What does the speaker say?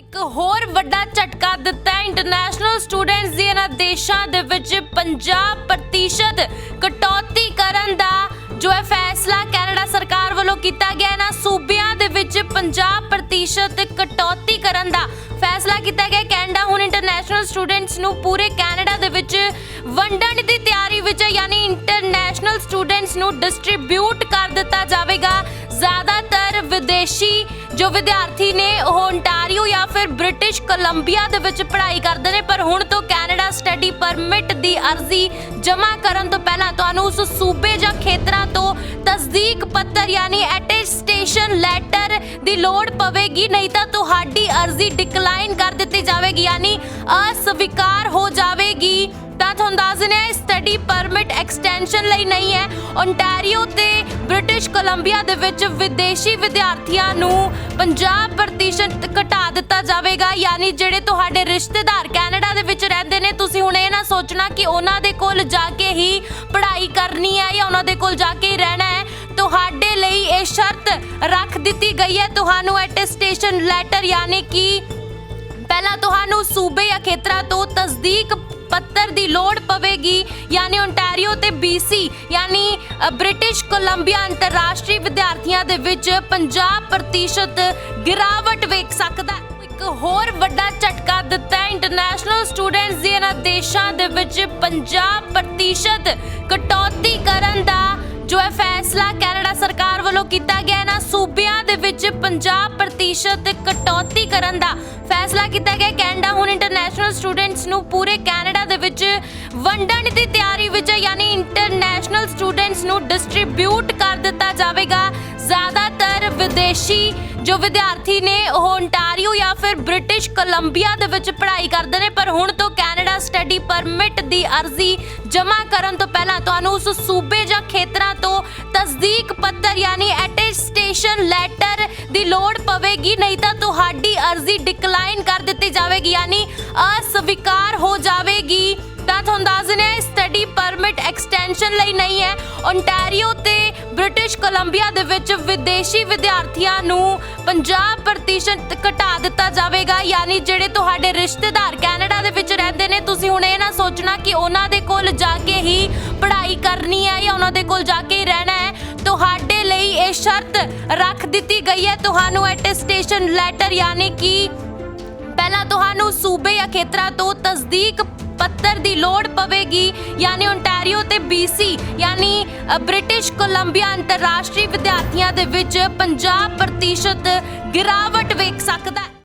ਇੱਕ ਹੋਰ ਵੱਡਾ ਝਟਕਾ ਦਿੱਤਾ ਇੰਟਰਨੈਸ਼ਨਲ ਸਟੂਡੈਂਟਸ ਦੀ ਇਹਨਾਂ ਦੇਸ਼ਾਂ ਦੇ ਵਿੱਚ 50% ਕਟੌਤੀ ਕਰਨ ਦਾ ਜੋ ਹੈ ਫੈਸਲਾ ਕੈਨੇਡਾ ਸਰਕਾਰ ਵੱਲੋਂ ਕੀਤਾ ਗਿਆ ਇਹਨਾਂ ਸੂਬਿਆਂ ਦੇ ਵਿੱਚ 50% ਕਟੌਤੀ ਕਰਨ ਦਾ ਫੈਸਲਾ ਕੀਤਾ ਗਿਆ ਕੈਨੇਡਾ ਹੁਣ ਇੰਟਰਨੈਸ਼ਨਲ ਸਟੂਡੈਂਟਸ ਨੂੰ ਪੂਰੇ ਕੈਨੇਡਾ ਦੇ ਵਿੱਚ ਵੰਡਣ ਦੀ ਤਿਆਰੀ ਵਿੱਚ ਹੈ। ਯਾਨੀ ਇੰਟਰਨੈਸ਼ਨਲ ਸਟੂਡੈਂਟਸ ਨੂੰ ਡਿਸਟ੍ਰੀਬਿਊਟ ਕਰ ਦਿੱਤਾ ਜਾਵੇਗਾ। ਜ਼ਿਆਦਾਤਰ ਵਿਦੇਸ਼ੀ ਜੋ ਵਿਦਿਆਰਥੀ ਨੇ ਉਹ ਓਨਟਾਰੀਓ ਜਾਂ ਫਿਰ ਬ੍ਰਿਟਿਸ਼ ਕੋਲੰਬੀਆ ਦੇ ਵਿੱਚ ਪੜ੍ਹਾਈ ਕਰਦੇ ਨੇ, ਪਰ ਹੁਣ ਤੋਂ ਕੈਨੇਡਾ ਸਟੱਡੀ ਪਰਮਿਟ ਦੀ ਅਰਜ਼ੀ ਜਮ੍ਹਾਂ ਕਰਨ ਤੋਂ ਪਹਿਲਾਂ ਤੁਹਾਨੂੰ ਉਸ ਸੂਬੇ ਜਾਂ ਖੇਤਰਾਂ ਤੋਂ ਤਸਦੀਕ ਪੱਤਰ ਯਾਨੀ ਅਟੈਸਟੇਸ਼ਨ ਲੈਟਰ ਦੀ ਲੋੜ ਪਵੇਗੀ, ਨਹੀਂ ਤਾਂ ਤੁਹਾਡੀ ਅਰਜ਼ੀ ਡਿਕਲਾਈਨ ਕਰ ਦਿੱਤੀ ਜਾਵੇਗੀ, ਯਾਨੀ ਅਸਵੀਕਾਰ ਹੋ ਜਾਵੇਗੀ। ਤਾਂ ਤੁਹਾਨੂੰ ਦੱਸ ਦਿੰਦੇ ਹਾਂ ਸਟੱਡੀ ਪਰਮਿਟ ਐਕਸਟੈਂਸ਼ਨ ਲਈ ਨਹੀਂ ਹੈ। ਓਨਟਾਰੀਓ ਤੇ ਬ੍ਰਿਟਿਸ਼ ਕੋਲੰਬੀਆ ਦੇ ਵਿੱਚ ਵਿਦੇਸ਼ੀ ਵਿਦਿਆਰਥੀਆਂ ਨੂੰ 50% ਘਟਾ ਦਿੱਤਾ ਜਾਵੇਗਾ। ਯਾਨੀ ਜਿਹੜੇ ਤੁਹਾਡੇ ਰਿਸ਼ਤੇਦਾਰ ਕੈਨੇਡਾ ਦੇ ਵਿੱਚ ਰਹਿੰਦੇ ਨੇ, ਤੁਸੀਂ ਹੁਣ ਇਹ ਨਾ ਸੋਚਣਾ ਕਿ ਉਹਨਾਂ ਦੇ ਕੋਲ ਜਾ ਕੇ ਹੀ ਪੜ੍ਹਾਈ ਕਰਨੀ ਹੈ ਜਾਂ ਉਹਨਾਂ ਦੇ ਕੋਲ ਜਾ ਕੇ ਹੀ ਰਹਿਣਾ ਹੈ। ਤੁਹਾਡੇ ਲਈ ਇਹ ਸ਼ਰਤ ਰੱਖ ਦਿੱਤੀ ਗਈ ਹੈ। ਤੁਹਾਨੂੰ ਅਟੈਸਟੇਸ਼ਨ ਲੈਟਰ ਯਾਨੀ ਕਿ ਪਹਿਲਾਂ ਤੁਹਾਨੂੰ ਸੂਬੇ ਜਾਂ ਖੇਤਰਾਂ ਤੋਂ ਤਸਦੀਕ ਪਵੇਗੀ, ਯਾਨੀ ਓਨਟਾਰੀਓ ਤੇ BC ਯਾਨੀ ਬ੍ਰਿਟਿਸ਼ ਕੋਲੰਬੀਆ ਅੰਤਰਰਾਸ਼ਟਰੀ ਵਿਦਿਆਰਥੀਆਂ ਦੇ ਵਿੱਚ 50% ਗਿਰਾਵਟ ਵੇਖ ਸਕਦਾ ਹੈ। ਇੱਕ ਹੋਰ ਵੱਡਾ ਝਟਕਾ ਦਿੱਤਾ ਇੰਟਰਨੈਸ਼ਨਲ ਸਟੂਡੈਂਟਸ ਦੀ ਇਹਨਾਂ ਦੇਸ਼ਾਂ ਦੇ ਵਿੱਚ 50% ਕਟੌਤੀ ਕਰਨ ਦਾ ਜੋ ਹੈ ਫੈਸਲਾ ਕੈਨੇਡਾ ਸਰਕਾਰ ਵੱਲੋਂ ਕੀਤਾ ਗਿਆ ਹੈ ਨਾ ਸੂਬਿਆਂ ਦੇ ਵਿੱਚ 50% ਕਟੌਤੀ ਕਰਨ ਦਾ ਫੈਸਲਾ ਕੀਤਾ ਗਿਆ ਕੈਨੇਡਾ ਹੁਣ ਇੰਟਰਨੈਸ਼ਨਲ ਸਟੂਡੈਂਟਸ ਨੂੰ ਪੂਰੇ ਕੈਨੇਡਾ ਦੇ ਵਿੱਚ ਵੰਡਣ ਦੀ ਤਿਆਰੀ ਵਿੱਚ ਯਾਨੀ ਇੰਟਰਨੈਸ਼ਨਲ ਸਟੂਡੈਂਟਸ ਨੂੰ ਡਿਸਟ੍ਰੀਬਿਊਟ ਕਰ ਦਿੱਤਾ ਜਾਵੇਗਾ। ਜ਼ਿਆਦਾਤਰ ਵਿਦੇਸ਼ੀ ਜੋ ਵਿਦਿਆਰਥੀ ਨੇ ਉਹ ਓਨਟਾਰੀਓ ਜਾਂ ਫਿਰ ਬ੍ਰਿਟਿਸ਼ ਕੋਲੰਬੀਆ ਦੇ ਵਿੱਚ ਪੜ੍ਹਾਈ ਕਰਦੇ ਨੇ, ਪਰ ਹੁਣ ਤੋਂ ਕੈਨੇਡਾ ਸਟੱਡੀ ਪਰਮਿਟ ਦੀ ਅਰਜ਼ੀ ਜਮ੍ਹਾਂ ਕਰਨ ਤੋਂ ਪਹਿਲਾਂ ਤੁਹਾਨੂੰ ਉਸ ਸੂਬੇ ਜਾਂ ਖੇਤਰਾਂ ਤੋਂ ਤਸਦੀਕ ਪੱਤਰ, ਯਾਨੀ ਅਟੈਸਟੇਸ਼ਨ ਲੈਟਰ ਦੀ ਲੋੜ ਪਵੇਗੀ, ਨਹੀਂ ਤਾਂ ਤੁਹਾਡੀ ਅਰਜ਼ੀ ਡਿਕਲਾਈਨ ਕਰ ਦਿੱਤੀ ਜਾਵੇਗੀ, ਯਾਨੀ ਅਸਵੀਕਾਰ ਹੋ ਜਾਵੇਗੀ। ਤਾਂ ਤੁਹਾਨੂੰ ਦੱਸ ਦਿੰਦੇ ਹਾਂ ਸਟੱਡੀ ਪਰਮਿਟ ਐਕਸਟੈਂਸ਼ਨ ਲਈ ਨਹੀਂ ਹੈ। ਓਨਟਾਰੀਓ ਤੇ ਬ੍ਰਿਟਿਸ਼ ਕੋਲੰਬੀਆ ਦੇ ਵਿੱਚ ਵਿਦੇਸ਼ੀ ਵਿਦਿਆਰਥੀਆਂ ਨੂੰ 50% ਘਟਾ ਦਿੱਤਾ ਜਾਵੇਗਾ। ਯਾਨੀ ਜਿਹੜੇ ਤੁਹਾਡੇ ਰਿਸ਼ਤੇਦਾਰ ਕੈਨੇਡਾ ਦੇ ਵਿੱਚ ਰਹਿੰਦੇ ਨੇ, ਤੁਸੀਂ ਹੁਣ ਇਹ ਨਾ ਸੋਚਣਾ ਕਿ ਉਹਨਾਂ ਦੇ ਕੋਲ ਜਾ ਕੇ ਹੀ ਪੜ੍ਹਾਈ ਕਰਨੀ ਹੈ ਜਾਂ ਉਹਨਾਂ ਦੇ ਕੋਲ ਜਾ ਕੇ ਹੀ ਰਹਿਣਾ ਹੈ। ਤੁਹਾਡੇ ਲਈ ਇਹ ਸ਼ਰਤ ਰੱਖ ਦਿੱਤੀ ਗਈ ਹੈ। ਤੁਹਾਨੂੰ ਅਟੈਸਟੇਸ਼ਨ ਲੈਟਰ ਯਾਨੀ ਕਿ ਪਹਿਲਾਂ ਤੁਹਾਨੂੰ ਸੂਬੇ ਜਾਂ ਖੇਤਰਾਂ ਤੋਂ ਤਸਦੀਕ ਪੱਤਰ ਦੀ ਲੋੜ ਪਵੇਗੀ, ਯਾਨੀ ਓਨਟਾਰੀਓ ਤੇ BC ਯਾਨੀ ਬ੍ਰਿਟਿਸ਼ ਕੋਲੰਬੀਆ ਅੰਤਰਰਾਸ਼ਟਰੀ ਵਿਦਿਆਰਥੀਆਂ ਦੇ ਵਿੱਚ 50% ਗਿਰਾਵਟ ਵੇਖ ਸਕਦਾ